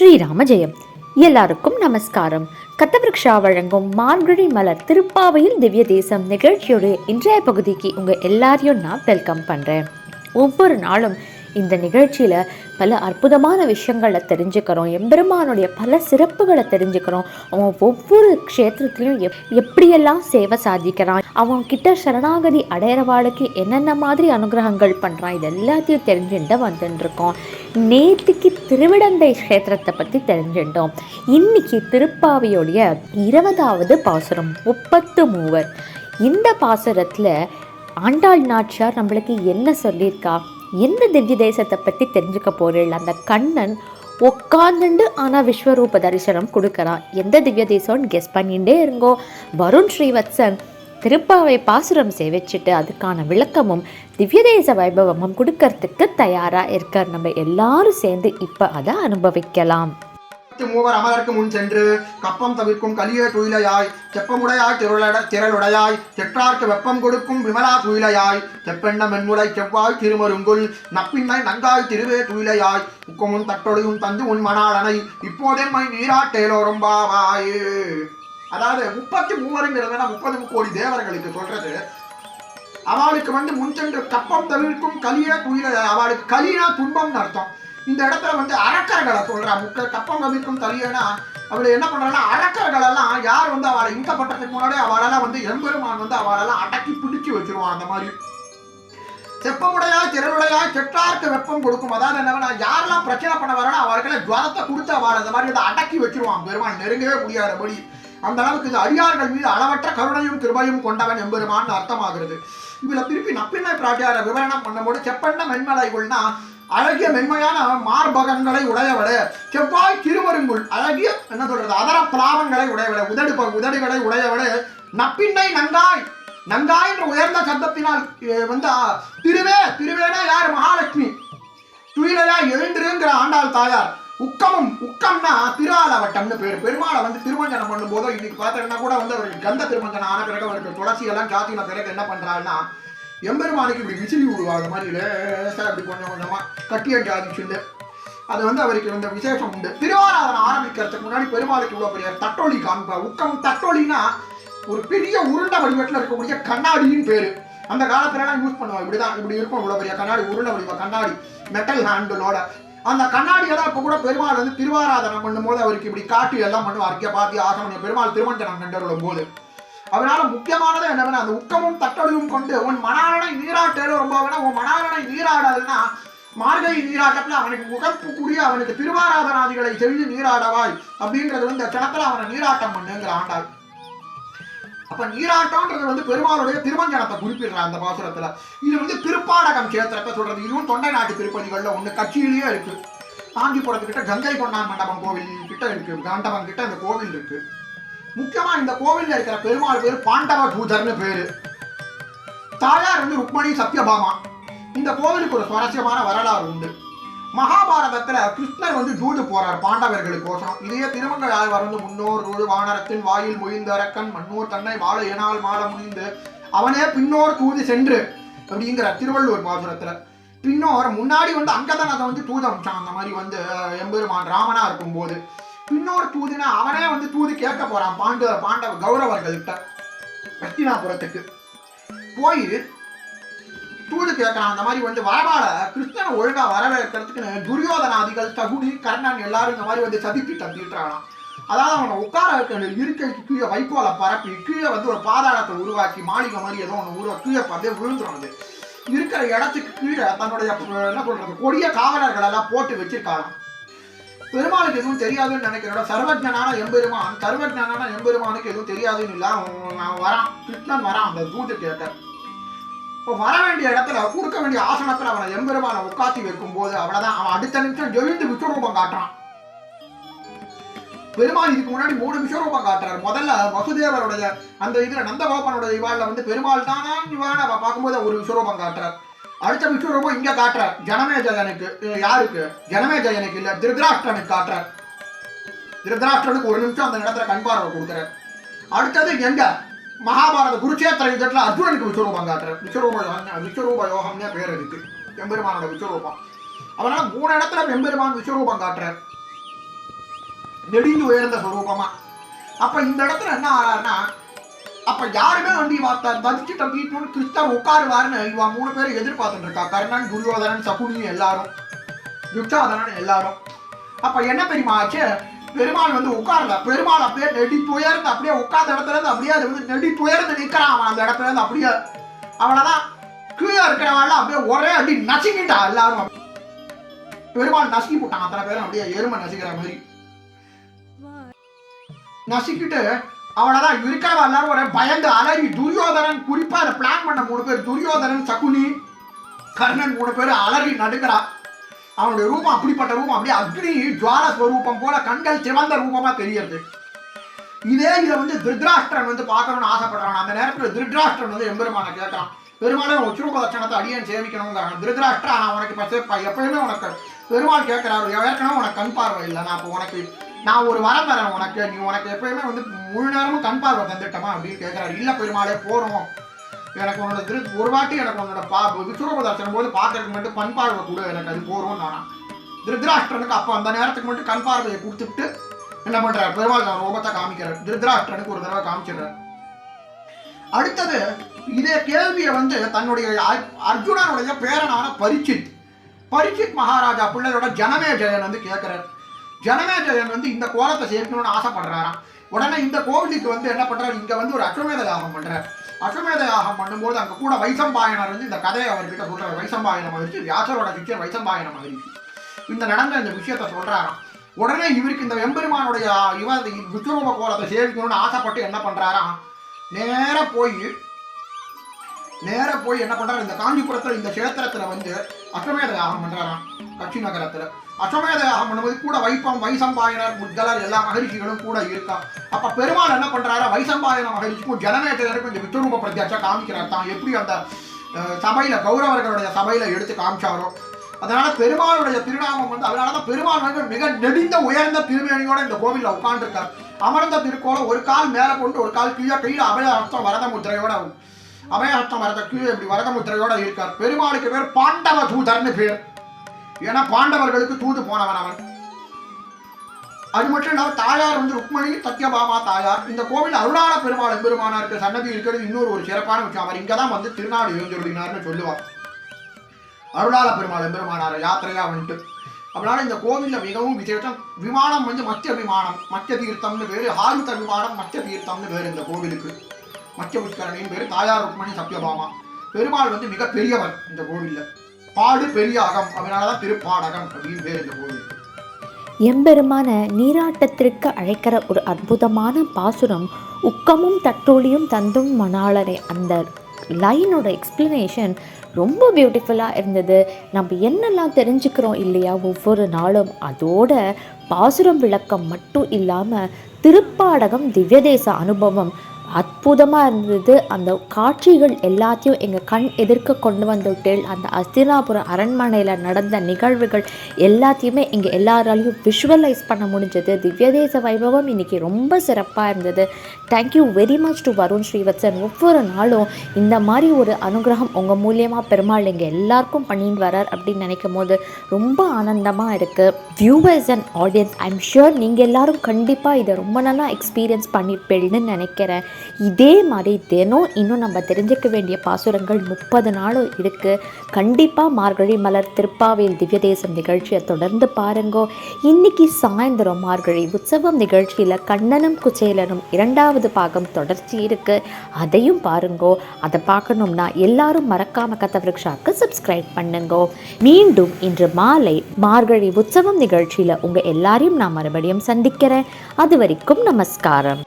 ஸ்ரீராம ஜெயம் எல்லாருக்கும் நமஸ்காரம். கத்தவிருக்ஷா வழங்கும் மார்கழி மலர் திருப்பாவையில் திவ்ய தேசம் நிகழ்ச்சியோட இன்றைய பகுதிக்கு உங்கள் எல்லாரையும் நான் வெல்கம் பண்ணுறேன் ஒவ்வொரு நாளும் இந்த நிகழ்ச்சியில் பல அற்புதமான விஷயங்களை தெரிஞ்சுக்கிறோம். எம்பெருமானுடைய பல சிறப்புகளை தெரிஞ்சுக்கிறோம். அவன் ஒவ்வொரு க்ஷேத்திரத்துலையும் எப் எப்படியெல்லாம் சேவை சாதிக்கிறான் அவன் கிட்ட சரணாகதி அடையிறவாளுக்கு என்னென்ன மாதிரி அனுகிரகங்கள் பண்ணுறான் இது எல்லாத்தையும் தெரிஞ்சுட்டு வந்துட்டுருக்கோம் நேற்றுக்கு திருவிடந்தை க்ஷேத்திரத்தை பற்றி தெரிஞ்சுட்டோம் இன்னைக்கு திருப்பாவையோடைய இருபதாவது பாசுரம் முப்பத்து மூவர். இந்த பாசுரத்தில் ஆண்டாள் நாச்சியார் நம்மளுக்கு என்ன சொல்லியிருக்கா? எந்த திவ்ய தேசத்தை பற்றி தெரிஞ்சுக்க போறீள்? அந்த கண்ணன் உட்காந்துண்டு ஆனால் விஸ்வரூப தரிசனம் கொடுக்கறான். எந்த திவ்ய தேசம்னு கெஸ் பண்ணிகிட்டே இருங்கோ. வருண் ஸ்ரீவத்சன் திருப்பாவை பாசுரம் சேவிச்சுட்டு அதுக்கான விளக்கமும் திவ்ய தேச வைபவமும் கொடுக்கறதுக்கு தயாராக இருக்கார். நம்ம எல்லாரும் சேர்ந்து இப்போ அதை அனுபவிக்கலாம். பத்து மூவர் அமரருக்கு முன் சென்று கப்பம் தவிர்க்கும் கலிய துயிலையாய் செப்பமுடையாய் திரளட திரளுடையாய் செற்றார்க்கு வெப்பம் கொடுக்கும் விமலா துயிலையாய் செப்பெண்ண மென்முலை செவ்வாய் திருமருங்குல் நப்பின்மை நங்காய் திருவே துயிலையாய் உக்கமும் தட்டொழியும் தந்து உன் மணாளனை இப்போதென்மை நீராட்டேலோரும் பாவாயே. அதாவது முப்பத்தி மூவருங்கிறதுனா முப்பது கோடி தேவர்களுக்கு சொல்றது. அவளுக்கு வந்து முன் சென்று கப்பம் தவிர்க்கும் கலிய துயில அவளுக்கு கலினா துன்பம்னு அர்த்தம். இந்த இடத்துல வந்து அரக்கர்களை சொல்றா. முக்க கப்பம் கவிக்கும் தலியனா அவளை என்ன பண்றாங்கன்னா அரக்கர்கள் எல்லாம் யார் வந்து அவளை இங்க பண்றதுக்கு முன்னாடி அவளெல்லாம் வந்து எம்பெருமான் வந்து அவளெல்லாம் அடக்கி பிடிச்சு வச்சிருவான் அந்த மாதிரி. செப்பமுடையாய் திறனுடையாய் செற்றார்க்கு வெப்பம் கொடுக்கும். அதாவது என்ன யாரெல்லாம் பிரச்சனை பண்ண வரானோ அவர்களை ஜுவரத்தை கொடுத்து அவள் அந்த மாதிரி இதை அடக்கி வச்சிருவான். பெருமான் நெருங்கவே முடியாதபடி அந்த அளவுக்கு இது அடியார்கள் மீது அளவற்ற கருணையும் கிருபையும் கொண்டவன் எம்பெருமான்னு அர்த்தமாகிறது. இதுல திருப்பி நப்பின்னை பிராட்டியார விவரணம் பண்ணும்போது செப்பண்ண மென்மலைகள்னா அழகிய மென்மையான மார்பகங்களை உடையவடு செவ்வாய் திருவருங்குள் அழகிய என்ன சொல்றது அதர பிராவங்களை உடையவடு உதடு உதடுகளை உடையவடு நப்பின்னை நங்காய் நங்காய் என்ற உயர்ந்த சப்தத்தினால் வந்து திருவே திருவேனா யார்? மகாலட்சுமி. துயிலையா எழுந்திருங்கிற ஆண்டாள் தாயார். உக்கமும் உக்கம்னா திருவாலவட்டம்னு பேர். பெருமாளை வந்து திருமஞ்சனம் பண்ணும்போது இன்னைக்கு பார்த்தீங்கன்னா கூட வந்து அவருக்கு கந்த திருமஞ்சனம் ஆன பிறகு அவருக்கு துளசி எல்லாம் சாத்தின பிறகு என்ன பண்றாருன்னா எம்பெருமானுக்கு இப்படி விசிறி விடுவாங்க மாதிரி லேசாக அப்படி கொஞ்சம் கட்டி அடி ஆதிச்சிருந்து அது வந்து அவருக்கு இந்த விசேஷம் உண்டு. திருவாராதனை ஆரம்பிக்கிறதுக்கு முன்னாடி பெருமாளுக்கு இவ்வளோ பெரிய தட்டோலி காண்பா. உக்கம் தட்டொலினா ஒரு பெரிய உருண்டை வடிவத்தில் இருக்கக்கூடிய கண்ணாடியின் பேர். அந்த காலத்துலலாம் யூஸ் யூஸ் இப்படி தான் இப்படி இருக்கும் இவ்வளோ பெரிய கண்ணாடி உருண்டை வடிவ கண்ணாடி மெட்டல் ஹேண்டலோட அந்த கண்ணாடியெல்லாம் இப்போ கூட பெருமாள் வந்து திருவாராதனை பண்ணும்போது அவருக்கு இப்படி காட்டு எல்லாம் பண்ணுவார். அர்க்கிய பாத்தி ஆசனம் பெருமாள் திருமண்டனம் கண்டருளும் போது அதனால முக்கியமானது என்னவென்னா அந்த உக்கமும் தட்டொழியும் கொண்டு உன் மணாலனை நீராட்டேல ரொம்ப வேணா உன் மணாலனை நீராடாதுன்னா மார்கழி நீராட்டத்தில் அவனுக்கு முகப்பு கூடிய அவனுக்கு திருவாராதனாதிகளை செய்து நீராடவாய். அப்படின்றது வந்து இந்த கிணத்துல அவனை நீராட்டம் பண்ணுங்கிற ஆண்டாள். அப்ப நீராட்டம்ன்றது வந்து பெருமாளுடைய திருமஞ்சனத்தை குறிப்பிடுறான் அந்த பாசுரத்துல. இது வந்து திருப்பாடகம் கேத்திரத்தை சொல்றது. இதுவும் தொண்டை நாட்டு திருப்பதிகள்ல ஒண்ணு கட்சியிலேயே இருக்கு. காஞ்சிபுரத்துக்கிட்ட கங்கை கொண்டான் மண்டபம் கோவில் கிட்ட இருக்கு. காண்டவன் கிட்ட அந்த கோவில் இருக்கு. முக்கியமா இந்த கோவில்ல இருக்கிற பெருமாள் பேர் பாண்டவ தூதர்னு பேரு. தாயார் வந்து ருக்மணி சத்யபாமா. இந்த கோவிலுக்கு ஒரு சுவாரஸ்யமான வரலாறு உண்டு. மகாபாரதத்துல கிருஷ்ணர் வந்து தூது போறார் பாண்டவர்களுக்கோசரம். இதையே திருமங்கல் ஆழ்வார் வந்து முன்னோர் தூது வானரத்தின் வாயில் முயந்த அரக்கன் மன்னோர் தன்னை வாழ ஏனால் மாட முடிந்து அவனே பின்னோர் தூது சென்று அப்படிங்கிற திருவள்ளுவர் பாசுரத்துல. பின்னோர் முன்னாடி வந்து அங்கதான் அதை வந்து தூது அமிச்சான் அந்த மாதிரி வந்து எம்பெருமான் ராமனா இருக்கும்போது. இன்னொரு தூதுனா அவனே வந்து தூது கேட்க போறான். பாண்டவ பாண்டவ கௌரவர்கள்கிட்ட ஹஸ்தினாபுரத்துக்கு போய் தூது கேட்கறான். அந்த மாதிரி வந்து வரவால கிருஷ்ணனை ஒழுங்கா வரவேற்கிறதுக்கு துரியோதனாதிகள் தகுதி கர்ணன் எல்லாரும் இந்த மாதிரி வந்து சதித்திட்டம் தீட்டுறானாம் அதாவது அவனை உட்கார வைக்க இருக்கைக்கு கீழே வைக்கோலை பரப்பி கீழே வந்து ஒரு பாதாளத்தை உருவாக்கி மாளிகை மாதிரி ஏதோ ஒன்று உருவா கீழே அப்படியே விழுந்துடும் இருக்கிற இடத்துக்கு கீழே தன்னுடைய என்ன சொல்றது கொடிய காவலர்கள் எல்லாம் போட்டு வச்சிருக்காங்க பெருமாளுக்கு எதுவும் தெரியாதுன்னு நினைக்கிறோட சர்வஜனான எம்பெருமான் சர்வஜனான எம்பெருமானுக்கு எதுவும் தெரியாதுன்னு இல்லை. அவன் அவன் வரான். கிருஷ்ணன் வரான் அந்த தூது கேட்க இப்போ வர வேண்டிய இடத்துல கொடுக்க வேண்டிய ஆசனத்தில் அவனை எம்பெருமானை உட்காத்தி வைக்கும் போது அவ்வளவுதான் அவன் அடுத்த நிமிஷம் எழுந்து விஸ்வரூபம் காட்டுறான். பெருமாள் இதுக்கு முன்னாடி மூணு விஸ்வரூபம் காட்டுறாரு. முதல்ல வசுதேவருடைய அந்த இதுல நந்தகோபனுடைய இவாள்ல வந்து பெருமாள் தானா இவான்னு பார்க்கும்போது ஒரு விஸ்வரூபம் காட்டுறாரு. அடுத்த விஸ்வரூபம் இங்க காட்டுறார் ஜனமேஜயனுக்கு அஹ் யாருக்கு? ஜனமேஜயனுக்கு இல்ல திருதராஷ்டிரனுக்கு காட்டுறார் திருதராஷ்டிரனுக்கு ஒரு நிமிஷம் அந்த இடத்துல கண் பார்வை கொடுக்குறார் அடுத்தது எங்க? மகாபாரத குருச்சேத்திர யுத்தத்துல அர்ஜுனனுக்கு விஸ்வரூபம் காட்டுறார் விஸ்வரூப விஸ்வரூப யோகம்னே பேர் இருக்கு. எம்பெருமானோட விஸ்வரூபம். அதனால மூணு இடத்துல எம்பெருமான் விஸ்வரூபம் காட்டுறார் நெடிந்து உயர்ந்த சுரூபமா. அப்ப இந்த இடத்துல என்ன ஆறாருன்னா அப்ப யாருமே வந்து இவா த- ததிச்சு தப்பிட்டு உட்காருவாருன்னு இவா மூணு பேரும் எதிர்பார்த்துட்டு இருக்கா கர்ணன் துரியோதனன் சகுனி எல்லாரும். துச்சாதனன் எல்லாரும். அப்ப என்ன தெரியுமா ஆச்சு? பெருமாள் வந்து உட்கார்ல. பெருமாள் அப்படியே நெடி துயர்ந்து அப்படியே உட்கார்ந்த இடத்துல இருந்து அப்படியே அது வந்து நெடி துயர்ந்து நிக்கிறான் அவன் அந்த இடத்துல இருந்து அப்படியே. அவ்வளவுதான் கீழே இருக்கிறவன் அப்படியே ஒரே அடி நசுக்கிட்டா எல்லாரும். பெருமாள் நசுக்கி போட்டான் அத்தனை பேரும் அப்படியே எருமை நசுக்கிற மாதிரி. நசுக்கிட்டு அவ்வளவுதான் இருக்கிறவா எல்லாரும் ஒரு பயந்து அலறி துரியோதனன் குறிப்பா அதை பிளான் பண்ண மூணு பேர் துரியோதனன் சகுனி கர்ணன் மூணு பேர் அலறி நடுக்கிறா அவனுடைய ரூபம் அப்படிப்பட்ட ரூபம் அப்படியே அக்னி ஜுவால ஸ்வரூபம் போல கண்கள் சிவந்த ரூபமா தெரியறது இதே இதை வந்து திருத்ராஷ்டிரன் வந்து பார்க்கணும்னு ஆசைப்படுறான். அந்த நேரத்தில் திருத்ராஷ்டிரன் வந்து எம்பெருமான கேட்கறான். பெருமாளே உச்சிரூப லட்சணத்தை அடியன் சேவிக்கணுங்கிறான் திருட்ராஷ்டிரா நான் உனக்கு பசே எப்பயுமே உனக்கு பெருமாள் கேட்கிறாரு ஏற்கனவே உனக்கு கண் பார்வை இல்லை. நான் இப்போ உனக்கு நான் ஒரு வரம் தரேன் உனக்கு. நீ உனக்கு எப்பயுமே வந்து முழு நேரமும் கண் பார்வை தந்துட்டமா அப்படின்னு கேட்கிறாரு இல்ல பெருமாளே போறோம். எனக்கு உன்னோட திரு ஒரு வாட்டி எனக்கு உன்னோட பா விஸ்வரூப போது பார்க்கறதுக்கு மட்டும் கண் பார்வை கூட. எனக்கு அது போறோம் நானா. திருத்ராஷ்டிரனுக்கு அப்போ அந்த நேரத்துக்கு மட்டும் கண் பார்வையை கொடுத்துட்டு என்ன பண்றாரு? பெருமாள் நான் ரூபத்தை காமிக்கிறார். திருத்ராஷ்டிரனுக்கு ஒரு தடவை காமிச்சிடுறாரு. அடுத்தது இதே கேள்வியை வந்து தன்னுடைய அர்ஜுனனுடைய பேரனான பரிச்சித் பரிச்சித் மகாராஜா பிள்ளையோட ஜனமே ஜெயன் வந்து கேட்கிறார் ஜனமேஜயன் வந்து இந்த கோலத்தை சேர்க்கணும்னு ஆசைப்படுறாராம். உடனே இந்த கோவிலுக்கு வந்து என்ன பண்றாரு? இங்க வந்து ஒரு அஸ்வமேத யாகம் பண்ணுறார் அஸ்வமேத யாகம் பண்ணும்போது அங்க கூட வைசம்பாயனர் வந்து இந்த கதையை அவர்கிட்ட சொல்றாரு. வைசம்பாயனம் மகிழ்ச்சி வியாசரோட சிஷ்யர் வைசம்பாயனம் மகிழ்ச்சி இந்த நடந்த இந்த விஷயத்த சொல்றாராம். உடனே இவருக்கு இந்த வெம்பெருமானுடைய இவன் விஸ்வரூப கோலத்தை சேவிக்கணும்னு ஆசைப்பட்டு என்ன பண்றாராம்? நேராக போய் நேராக போய் என்ன பண்றாரு? இந்த காஞ்சிபுரத்துல இந்த கஷேத்திரத்துல வந்து அஸ்வமேத யாகம் பண்றாராம் கட்சி நகரத்துல அஸ்வமேத யாகம் பண்ணும்போது கூட வைப்பம் வைசம்பாயனர் முத்தலர் எல்லா மகிழ்ச்சிகளும் கூட இருக்கா அப்ப பெருமாள் என்ன பண்றாரு? வைசம்பாயன மகிழ்ச்சிக்கும் ஜனமேட்டருக்கும் இந்த விஸ்வரூப பிரத்யாட்சா காமிக்கிறார் தான். எப்படி அந்த சபையில கௌரவர்களுடைய சபையில எடுத்து காமிச்சாரோ? அதனால பெருமாளுடைய திருநாமம் வந்து அதனாலதான் பெருமாள் வந்து மிக நெடிந்த உயர்ந்த திருமேனியோட இந்த கோவிலில் உட்காந்துருக்கார் அமர்ந்த திருக்கோலம் ஒரு கால் மேல கொண்டு ஒரு கால் கீழே கையில் அபயஹஸ்தம் வரத முத்திரையோட அபயஹஸ்தம் வரத கீழே இப்படி வரத முத்திரையோட இருக்கார். பெருமாளுக்கு பேர் பாண்டவ தூதர்னு பேர். ஏன்னா பாண்டவர்களுக்கு தூது போனவன் அவன். அது மட்டும் இல்லாமல் தாயார் வந்து ருக்மணி சத்யபாமா தாயார் இந்த கோவில் அருளாள பெருமாள் எம்பெருமானாருக்கு சன்னதி இருக்கிறது. இன்னொரு ஒரு சிறப்பான விஷயம். அவர் இங்கதான் வந்து திருநாடு எழுந்தொழினார்னு சொல்லுவார். அருளாள பெருமாள் எம்பெருமானார் யாத்திரையா வந்துட்டு. அதனால இந்த கோவிலில் மிகவும் விசேஷம். விமானம் வந்து மத்திய விமானம் மத்திய தீர்த்தம்னு பேர். ஹாரித விமானம் மத்திய தீர்த்தம்னு பேர் இந்த கோவிலுக்கு. மத்திய புஷ்கரணின்னு பேரு தாயார் ருக்மணி சத்யபாமா. பெருமாள் வந்து மிக பெரியவன் இந்த கோவிலில். பாடு பெரிய அகம் அதனாலதான் திருப்பாடகம் அப்படின்னு பேர் இந்த கோவில். எம்பெருமான நீராட்டத்திற்கு அழைக்கிற ஒரு அற்புதமான பாசுரம் உக்கமும் தட்டோலியும் தந்தும் மணாளரே. அந்த லைனோட எக்ஸ்பிளனேஷன் ரொம்ப பியூட்டிஃபுல்லாக இருந்தது. நம்ம என்னெல்லாம் தெரிஞ்சுக்கிறோம் இல்லையா ஒவ்வொரு நாளும். அதோட பாசுரம் விளக்கம் மட்டும் இல்லாமல் திருப்பாடகம் திவ்யதேச அனுபவம் அற்புதமாக இருந்தது. அந்த காட்சிகள் எல்லாத்தையும் எங்கள் கண் எதிர்க்க கொண்டு வந்துட்டேள் அந்த அஸ்தினாபுரம் அரண்மனையில் நடந்த நிகழ்வுகள் எல்லாத்தையுமே இங்கே எல்லாராலையும் விஷுவலைஸ் பண்ண முடிஞ்சது. திவ்யதேச வைபவம் இன்னைக்கு ரொம்ப சிறப்பாக இருந்தது. Thank you very much to Varun Srivatsan ஒவ்வொரு நாளும் இந்த மாதிரி ஒரு அனுகிரகம் உங்கள் மூலியமாக பெருமாள் இங்கே எல்லாருக்கும் பண்ணிட்டு வரார் அப்படின்னு நினைக்கும் போது ரொம்ப ஆனந்தமாக இருக்குது viewers and audience I'm sure நீங்கள் எல்லாரும் கண்டிப்பாக இதை ரொம்ப நல்லா எக்ஸ்பீரியன்ஸ் பண்ணியிருப்பீங்கன்னு நினைக்கிறேன். இதே மாதிரி தினம் இன்னும் நம்ம தெரிஞ்சுக்க வேண்டிய பாசுரங்கள் முப்பது நாளும் இருக்குது கண்டிப்பாக மார்கழி மலர் திருப்பாவேல் திவ்யதேசம் நிகழ்ச்சியை தொடர்ந்து பாருங்கோ. இன்னைக்கு சாயந்தரம் மார்கழி உற்சவம் நிகழ்ச்சியில் கண்ணனும் குச்சேலனும் இரண்டாவது பாகம் தொடர்ச்சி இருக்குது அதையும் பாருங்கோ. அதை பார்க்கணும்னா எல்லாரும் மறக்காம கத்தவிருக்ஷாக்கு சப்ஸ்கிரைப் பண்ணுங்கோ. மீண்டும் இன்று மாலை மார்கழி உற்சவம் நிகழ்ச்சியில் உங்கள் எல்லாரையும் நான் மறுபடியும் சந்திக்கிறேன். அது வரைக்கும் நமஸ்காரம்.